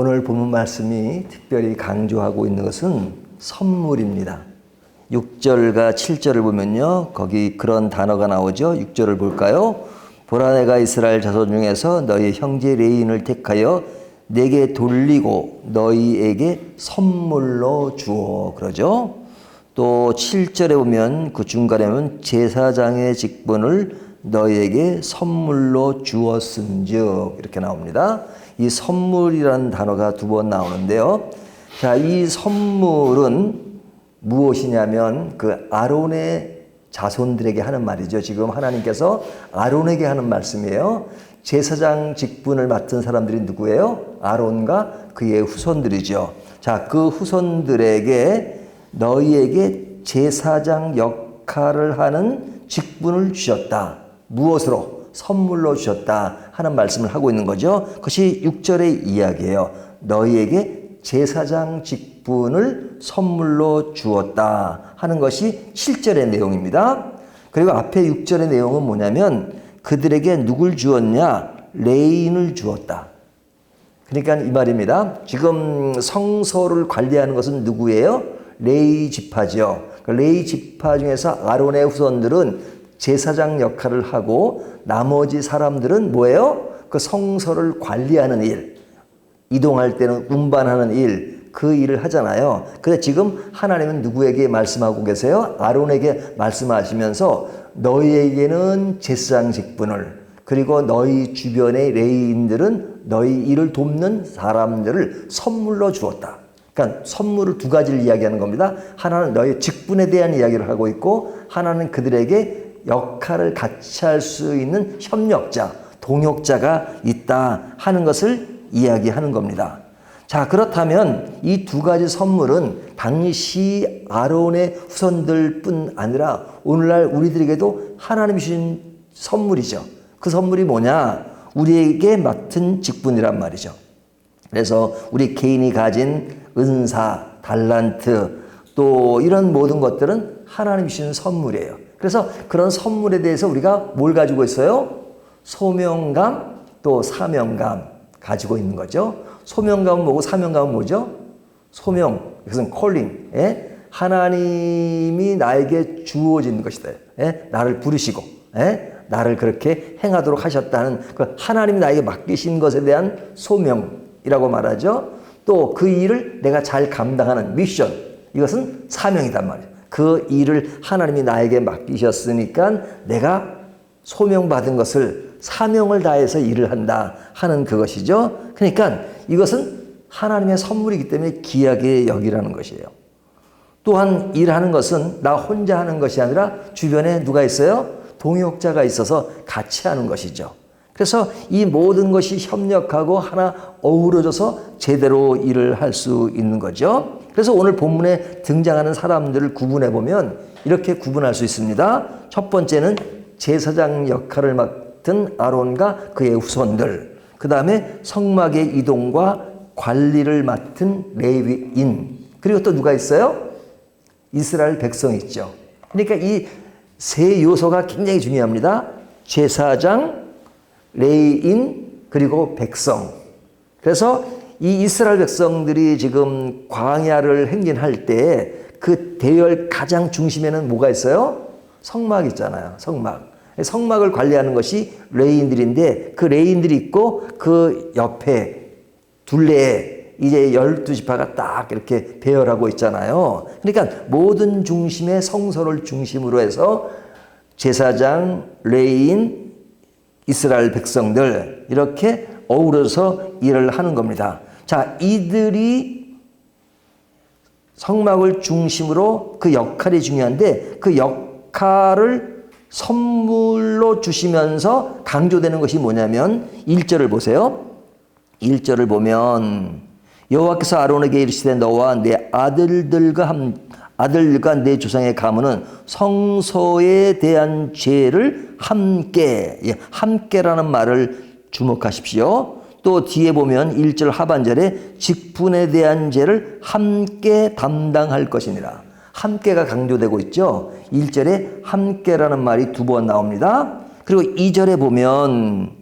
오늘 본문 말씀이 특별히 강조하고 있는 것은 선물입니다. 6절과 7절을 보면요. 거기 그런 단어가 나오죠. 6절을 볼까요? 보라 내가 이스라엘 자손 중에서 너희 형제 레인을 택하여 내게 돌리고 너희에게 선물로 주어 그러죠. 또 7절에 보면 그 중간에 보면 제사장의 직분을 너희에게 선물로 주었음즉 이렇게 나옵니다. 이 선물이라는 단어가 두 번 나오는데요. 자, 이 선물은 무엇이냐면 그 아론의 자손들에게 하는 말이죠. 지금 하나님께서 아론에게 하는 말씀이에요. 제사장 직분을 맡은 사람들이 누구예요? 아론과 그의 후손들이죠. 자, 그 후손들에게 너희에게 제사장 역할을 하는 직분을 주셨다. 무엇으로? 선물로 주셨다. 하는 말씀을 하고 있는 거죠. 그것이 6절의 이야기예요. 너희에게 제사장 직분을 선물로 주었다. 하는 것이 7절의 내용입니다. 그리고 앞에 6절의 내용은 뭐냐면 그들에게 누굴 주었냐? 레인을 주었다. 그러니까 이 말입니다. 지금 성소를 관리하는 것은 누구예요? 레이 지파죠. 그 레이 지파 중에서 아론의 후손들은 제사장 역할을 하고 나머지 사람들은 뭐예요? 그 성소를 관리하는 일, 이동할 때는 운반하는 일, 그 일을 하잖아요. 근데 지금 하나님은 누구에게 말씀하고 계세요? 아론에게 말씀하시면서 너희에게는 제사장 직분을 그리고 너희 주변의 레이인들은 너희 일을 돕는 사람들을 선물로 주었다. 그러니까 선물을 두 가지를 이야기하는 겁니다. 하나는 너희 직분에 대한 이야기를 하고 있고 하나는 그들에게 역할을 같이 할 수 있는 협력자, 동역자가 있다 하는 것을 이야기하는 겁니다. 자, 그렇다면 이 두 가지 선물은 당시 아론의 후손들 뿐 아니라 오늘날 우리들에게도 하나님이 주신 선물이죠. 그 선물이 뭐냐? 우리에게 맡은 직분이란 말이죠. 그래서 우리 개인이 가진 은사, 달란트, 또 이런 모든 것들은 하나님이 주신 선물이에요. 그래서 그런 선물에 대해서 우리가 뭘 가지고 있어요? 소명감, 또 사명감 가지고 있는 거죠. 소명감은 뭐고 사명감은 뭐죠? 소명, 이것은 콜링. 예? 하나님이 나에게 주어진 것이다. 예? 나를 부르시고, 예? 나를 그렇게 행하도록 하셨다는 그 하나님이 나에게 맡기신 것에 대한 소명이라고 말하죠. 또 그 일을 내가 잘 감당하는 미션, 이것은 사명이단 말이에요. 그 일을 하나님이 나에게 맡기셨으니까 내가 소명받은 것을 사명을 다해서 일을 한다 하는 그것이죠. 그러니까 이것은 하나님의 선물이기 때문에 귀하게 여기라는 것이에요. 또한 일하는 것은 나 혼자 하는 것이 아니라 주변에 누가 있어요? 동역자가 있어서 같이 하는 것이죠. 그래서 이 모든 것이 협력하고 하나 어우러져서 제대로 일을 할 수 있는 거죠. 그래서 오늘 본문에 등장하는 사람들을 구분해 보면 이렇게 구분할 수 있습니다. 첫 번째는 제사장 역할을 맡은 아론과 그의 후손들. 그 다음에 성막의 이동과 관리를 맡은 레위인. 그리고 또 누가 있어요? 이스라엘 백성이 있죠. 그러니까 이 세 요소가 굉장히 중요합니다. 제사장, 레이인, 그리고 백성. 그래서 이 이스라엘 백성들이 지금 광야를 행진할 때 그 대열 가장 중심에는 뭐가 있어요? 성막 있잖아요. 성막. 성막을 관리하는 것이 레인들인데 그 레인들이 있고 그 옆에 둘레에 이제 열두 지파가 딱 이렇게 배열하고 있잖아요. 그러니까 모든 중심의 성소를 중심으로 해서 제사장, 레인, 이스라엘 백성들 이렇게 어우러서 일을 하는 겁니다. 자, 이들이 성막을 중심으로 그 역할이 중요한데 그 역할을 선물로 주시면서 강조되는 것이 뭐냐면 1절을 보세요. 1절을 보면 여호와께서 아론에게 이르시되 너와 내 아들들과 함 아들과 내 조상의 가문은 성소에 대한 죄를 함께 예, 함께라는 말을 주목하십시오. 또 뒤에 보면 1절 하반절에 직분에 대한 죄를 함께 담당할 것이니라. 함께가 강조되고 있죠. 1절에 함께라는 말이 두 번 나옵니다. 그리고 2절에 보면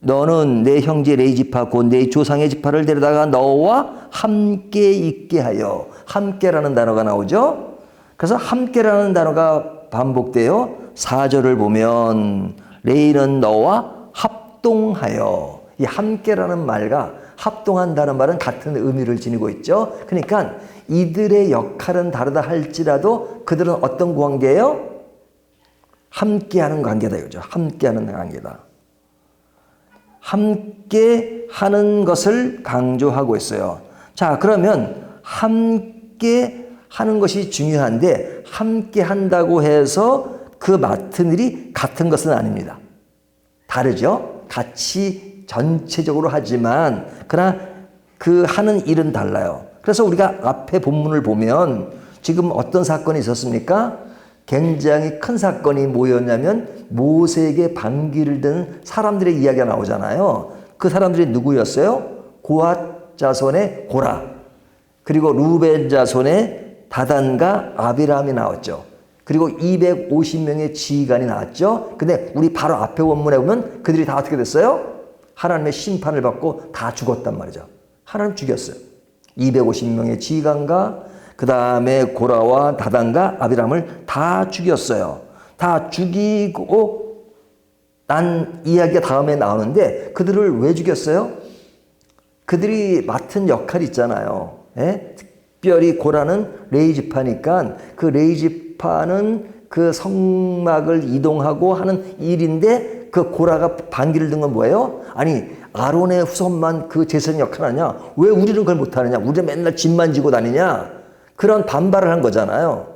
너는 내 형제 레이 지파 곧 내 조상의 지파를 데려다가 너와 함께 있게 하여 함께라는 단어가 나오죠. 그래서 함께라는 단어가 반복돼요. 4절을 보면 레이는 너와 합동하여 이 함께라는 말과 합동한다는 말은 같은 의미를 지니고 있죠. 그러니까 이들의 역할은 다르다 할지라도 그들은 어떤 관계예요? 함께하는 관계다 이거죠. 함께하는 관계다. 함께 하는 것을 강조하고 있어요. 자, 그러면 함께 하는 것이 중요한데 함께 한다고 해서 그 맡은 일이 같은 것은 아닙니다. 다르죠? 같이 전체적으로 하지만 그러나 그 하는 일은 달라요. 그래서 우리가 앞에 본문을 보면 지금 어떤 사건이 있었습니까? 굉장히 큰 사건이 뭐였냐면 모세에게 반기를 든 사람들의 이야기가 나오잖아요. 그 사람들이 누구였어요? 고앗 자손의 고라. 그리고 루벤 자손의 다단과 아비람이 나왔죠. 그리고 250명의 지휘관이 나왔죠. 근데 우리 바로 앞에 원문에 보면 그들이 다 어떻게 됐어요? 하나님의 심판을 받고 다 죽었단 말이죠. 하나님 죽였어요. 250명의 지휘관과 그 다음에 고라와 다단과 아비람을 다 죽였어요. 다 죽이고 난 이야기가 다음에 나오는데 그들을 왜 죽였어요? 그들이 맡은 역할이 있잖아요. 예? 특별히 고라는 레이지파니까 그 레이지파는 그 성막을 이동하고 하는 일인데 그 고라가 반기를 든 건 뭐예요? 아니 아론의 후손만 그 제사장 역할 하냐? 왜 우리는 그걸 못하느냐? 우리는 맨날 짐만 지고 다니냐? 그런 반발을 한 거잖아요.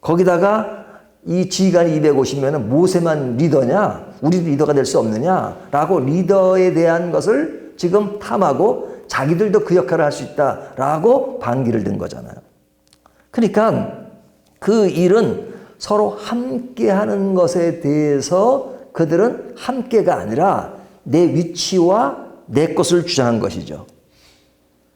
거기다가 이 지휘관이 250명은 모세만 리더냐? 우리도 리더가 될 수 없느냐? 라고 리더에 대한 것을 지금 탐하고 자기들도 그 역할을 할 수 있다라고 반기를 든 거잖아요. 그러니까 그 일은 서로 함께 하는 것에 대해서 그들은 함께가 아니라 내 위치와 내 것을 주장한 것이죠.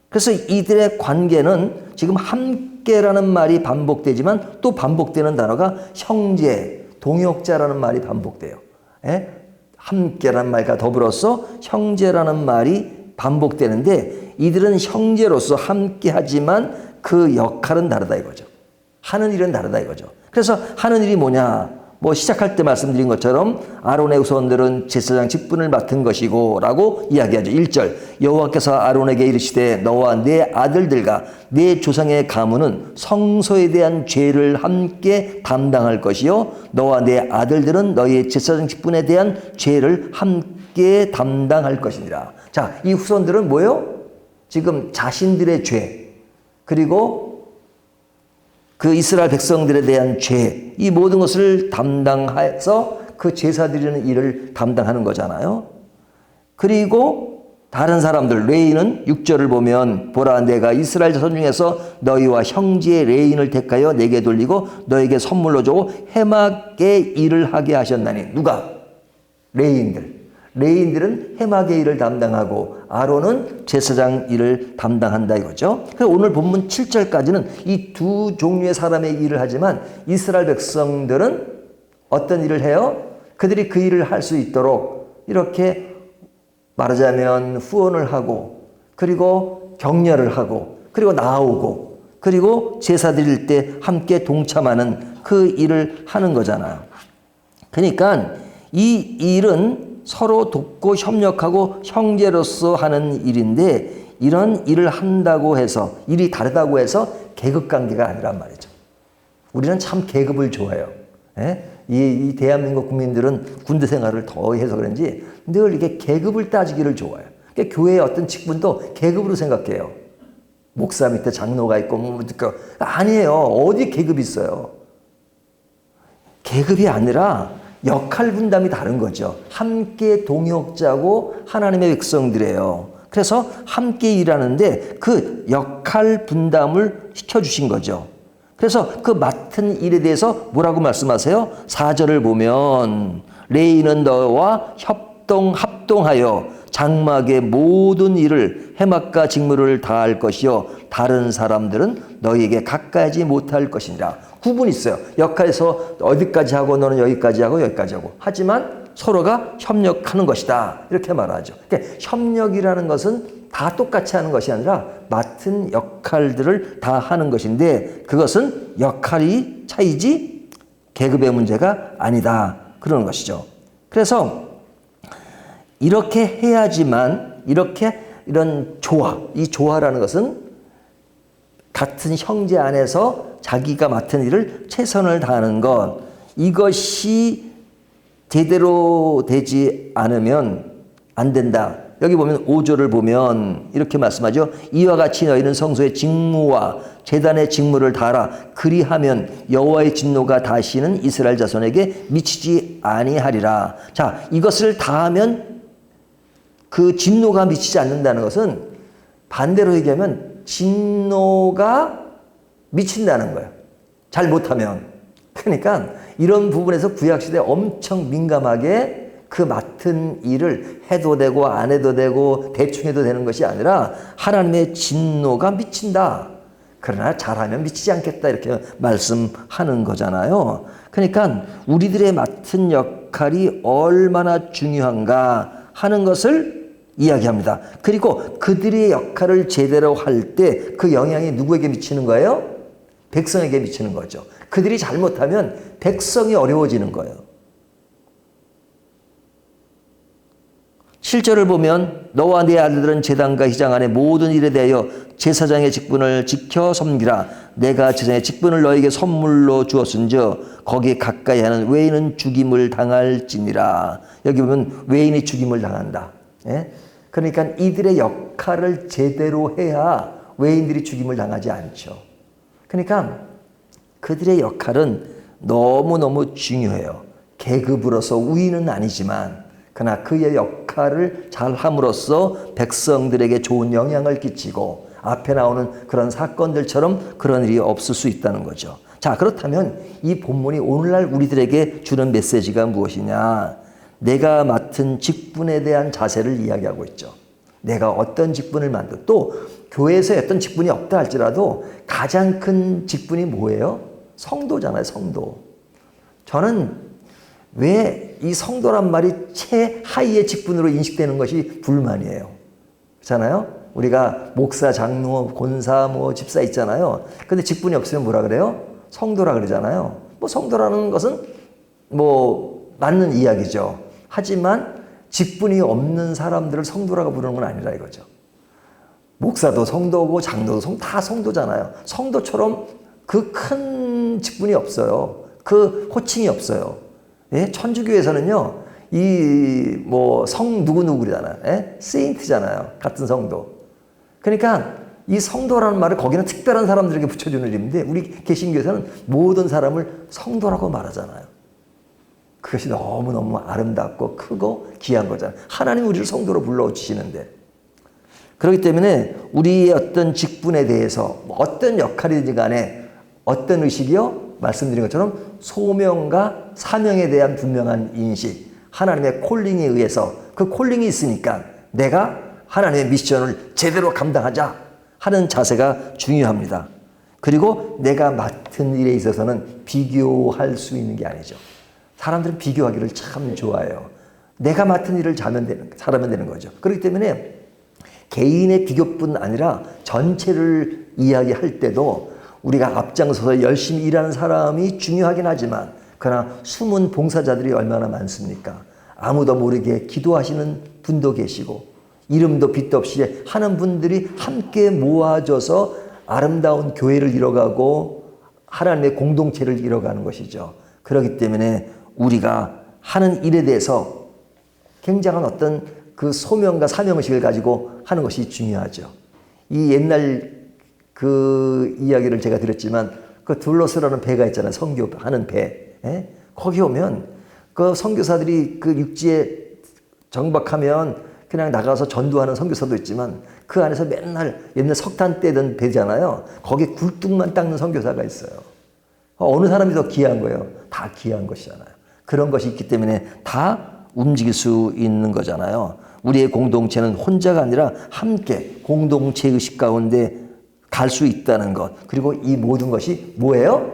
그래서 이들의 관계는 지금 함께라는 말이 반복되지만 또 반복되는 단어가 형제, 동역자라는 말이 반복돼요. 예? 함께라는 말과 더불어서 형제라는 말이 반복되는데 이들은 형제로서 함께 하지만 그 역할은 다르다 이거죠. 하는 일은 다르다 이거죠. 그래서 하는 일이 뭐냐? 뭐 시작할 때 말씀드린 것처럼 아론의 후손들은 제사장 직분을 맡은 것이고 라고 이야기하죠. 1절 여호와께서 아론에게 이르시되 너와 내 아들들과 내 조상의 가문은 성소에 대한 죄를 함께 담당할 것이요 너와 내 아들들은 너의 제사장 직분에 대한 죄를 함께 담당할 것이니라. 자, 이 후손들은 뭐요? 지금 자신들의 죄 그리고 그 이스라엘 백성들에 대한 죄, 이 모든 것을 담당해서 그 제사 드리는 일을 담당하는 거잖아요. 그리고 다른 사람들, 레인은 6절을 보면, 보라, 내가 이스라엘 자손 중에서 너희와 형제의 레인을 택하여 내게 돌리고 너에게 선물로 주고 해맑게 일을 하게 하셨나니. 누가? 레인들. 레인들은 해막의 일을 담당하고 아론은 제사장 일을 담당한다 이거죠. 오늘 본문 7절까지는 이 두 종류의 사람의 일을 하지만 이스라엘 백성들은 어떤 일을 해요? 그들이 그 일을 할 수 있도록 이렇게 말하자면 후원을 하고 그리고 격려를 하고 그리고 나오고 그리고 제사 드릴 때 함께 동참하는 그 일을 하는 거잖아요. 그러니까 이 일은 서로 돕고 협력하고 형제로서 하는 일인데 이런 일을 한다고 해서 일이 다르다고 해서 계급 관계가 아니란 말이죠. 우리는 참 계급을 좋아해요. 예? 이, 이, 대한민국 국민들은 군대 생활을 더 해서 그런지 늘 이게 계급을 따지기를 좋아해요. 그러니까 교회의 어떤 직분도 계급으로 생각해요. 목사 밑에 장로가 있고 뭐 아니에요. 어디 계급이 있어요. 계급이 아니라 역할 분담이 다른 거죠. 함께 동역자고 하나님의 백성들이에요. 그래서 함께 일하는데 그 역할 분담을 시켜주신 거죠. 그래서 그 맡은 일에 대해서 뭐라고 말씀하세요? 4절을 보면 레이는 너와 협동 합동하여 장막의 모든 일을 해막과 직무를 다할 것이요 다른 사람들은 너에게 가까이지 못할 것이니라. 구분이 있어요. 역할에서 어디까지 하고 너는 여기까지 하고 여기까지 하고. 하지만 서로가 협력하는 것이다. 이렇게 말하죠. 그러니까 협력이라는 것은 다 똑같이 하는 것이 아니라 맡은 역할들을 다 하는 것인데 그것은 역할이 차이지 계급의 문제가 아니다. 그러는 것이죠. 그래서 이렇게 해야지만 이렇게 이런 조화, 이 조화라는 것은 같은 형제 안에서 자기가 맡은 일을 최선을 다하는 것 이것이 제대로 되지 않으면 안 된다. 여기 보면 5절을 보면 이렇게 말씀하죠. 이와 같이 너희는 성소의 직무와 재단의 직무를 다하라. 그리하면 여호와의 진노가 다시는 이스라엘 자손에게 미치지 아니하리라. 자, 이것을 다하면 그 진노가 미치지 않는다는 것은 반대로 얘기하면 진노가 미친다는 거예요. 잘 못하면. 그러니까 이런 부분에서 구약시대에 엄청 민감하게 그 맡은 일을 해도 되고 안 해도 되고 대충 해도 되는 것이 아니라 하나님의 진노가 미친다. 그러나 잘하면 미치지 않겠다. 이렇게 말씀하는 거잖아요. 그러니까 우리들의 맡은 역할이 얼마나 중요한가 하는 것을 이야기합니다. 그리고 그들의 역할을 제대로 할 때 그 영향이 누구에게 미치는 거예요? 백성에게 미치는 거죠. 그들이 잘못하면 백성이 어려워지는 거예요. 7절을 보면 너와 네 아들들은 제단과 희장 안에 모든 일에 대하여 제사장의 직분을 지켜 섬기라. 내가 제사장의 직분을 너에게 선물로 주었은즉 거기에 가까이 하는 외인은 죽임을 당할지니라. 여기 보면 외인이 죽임을 당한다. 예? 그러니까 이들의 역할을 제대로 해야 외인들이 죽임을 당하지 않죠. 그러니까 그들의 역할은 너무너무 중요해요. 계급으로서 우위는 아니지만 그러나 그의 역할을 잘 함으로써 백성들에게 좋은 영향을 끼치고 앞에 나오는 그런 사건들처럼 그런 일이 없을 수 있다는 거죠. 자, 그렇다면 이 본문이 오늘날 우리들에게 주는 메시지가 무엇이냐? 내가 맡은 직분에 대한 자세를 이야기하고 있죠. 내가 어떤 직분을 만들 또 교회에서 어떤 직분이 없다 할지라도 가장 큰 직분이 뭐예요? 성도잖아요, 성도. 저는 왜 이 성도란 말이 최하위의 직분으로 인식되는 것이 불만이에요. 그렇잖아요? 우리가 목사, 장로, 권사, 뭐 집사 있잖아요. 근데 직분이 없으면 뭐라 그래요? 성도라 그러잖아요. 뭐 성도라는 것은 뭐 맞는 이야기죠. 하지만 직분이 없는 사람들을 성도라고 부르는 건 아니라 이거죠. 목사도 성도고 장로도 성, 다 성도잖아요. 성도처럼 그 큰 직분이 없어요. 그 호칭이 없어요. 예? 천주교에서는요, 이 뭐 성 누구누구잖아요. 예? 세인트잖아요. 같은 성도. 그러니까 이 성도라는 말을 거기는 특별한 사람들에게 붙여주는 이름인데 우리 개신교에서는 모든 사람을 성도라고 말하잖아요. 그것이 너무너무 아름답고 크고 귀한 거잖아요. 하나님 우리를 성도로 불러주시는데. 그렇기 때문에 우리의 어떤 직분에 대해서 뭐 어떤 역할이든지 간에 어떤 의식이요? 말씀드린 것처럼 소명과 사명에 대한 분명한 인식, 하나님의 콜링에 의해서 그 콜링이 있으니까 내가 하나님의 미션을 제대로 감당하자 하는 자세가 중요합니다. 그리고 내가 맡은 일에 있어서는 비교할 수 있는 게 아니죠. 사람들은 비교하기를 참 좋아해요. 내가 맡은 일을 잘하면 되는, 잘하면 되는 거죠. 그렇기 때문에 개인의 비교뿐 아니라 전체를 이야기할 때도 우리가 앞장서서 열심히 일하는 사람이 중요하긴 하지만 그러나 숨은 봉사자들이 얼마나 많습니까? 아무도 모르게 기도하시는 분도 계시고 이름도 빛도 없이 하는 분들이 함께 모아져서 아름다운 교회를 이뤄가고 하나님의 공동체를 이뤄가는 것이죠. 그렇기 때문에 우리가 하는 일에 대해서 굉장한 어떤 그 소명과 사명의식을 가지고 하는 것이 중요하죠. 이 옛날 그 이야기를 제가 드렸지만 그 둘러스라는 배가 있잖아요. 선교하는 배. 예? 거기 오면 그 선교사들이 그 육지에 정박하면 그냥 나가서 전도하는 선교사도 있지만 그 안에서 맨날 옛날 석탄 떼던 배잖아요. 거기 굴뚝만 닦는 선교사가 있어요. 어느 사람이 더 귀한 거예요? 다 귀한 것이잖아요. 그런 것이 있기 때문에 다 움직일 수 있는 거잖아요. 우리의 공동체는 혼자가 아니라 함께 공동체 의식 가운데 갈 수 있다는 것. 그리고 이 모든 것이 뭐예요?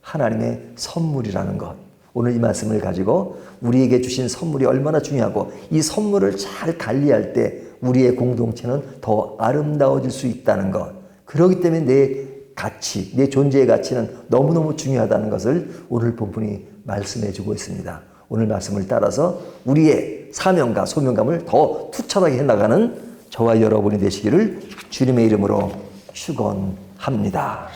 하나님의 선물이라는 것. 오늘 이 말씀을 가지고 우리에게 주신 선물이 얼마나 중요하고 이 선물을 잘 관리할 때 우리의 공동체는 더 아름다워질 수 있다는 것. 그렇기 때문에 내 가치, 내 존재의 가치는 너무너무 중요하다는 것을 오늘 본문이 말씀해 주고 있습니다. 오늘 말씀을 따라서 우리의 사명과 소명감을 더 투철하게 해나가는 저와 여러분이 되시기를 주님의 이름으로 축원합니다.